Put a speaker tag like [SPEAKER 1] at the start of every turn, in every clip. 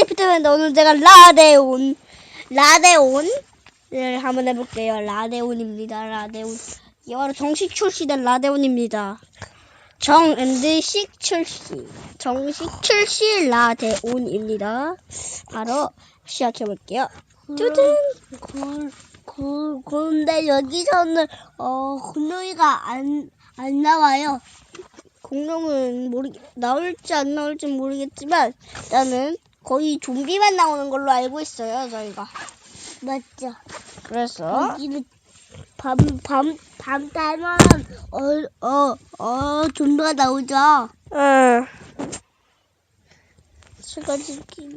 [SPEAKER 1] 안녕하세요 피터맨 오늘 제가 라데온 라데온을 한번 해볼게요. 라데온입니다 라데온. 바로 정식 출시된 라데온입니다. 정 앤드 식 출시. 정식 출시 라데온입니다. 바로 시작해볼게요. 뚜둔! 굴, 굴, 근데 여기서는 어 공룡이가 안, 안 나와요. 공룡은 모르 나올지 안 나올지 모르겠지만 일단은 거의 좀비만 나오는 걸로 알고 있어요 저희가. 맞죠? 그래서? 여기는 밤 밤 밤 되면 어 어 어 좀비가 나오죠? 응.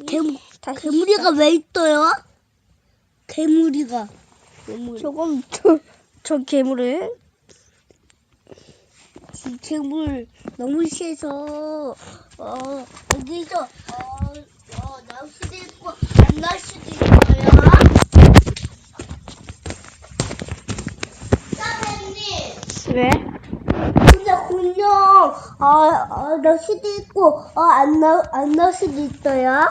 [SPEAKER 1] 괴물 괴물이가 왜 있어요? 괴물이가. 괴물 저건 저, 저 괴물은 이 괴물 너무 세서 어 여기서 어, 어 나올 수도 있고 안 나올 수도 있어요. 사장님. 왜? 근데 공룡 어, 어 나올 수도 있고 어안 나올 안 나올 수도 있어요.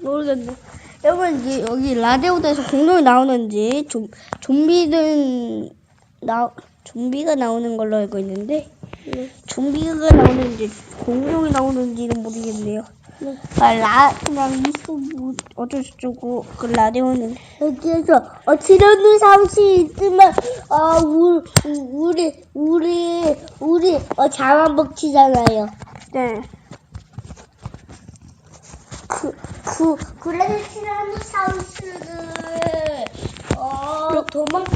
[SPEAKER 1] 모르겠네. 여러분 이제 여기 라디오에서 공룡이 나오는지 좀 좀비는 나 좀비가 나오는 걸로 알고 있는데 좀비가 나오는지 공룡이 나오는지는 모르겠네요. 아, 라 그냥 있어 뭐 어쩔 수 없고 그 라디오는 여기에서 어 치료는 사무실 있으면 어 우, 우- 우리 우리 우리 어 자만복 치잖아요. 네. 그, 그, 그래서 티라노사우스를, 어, 도망쳐야 돼요.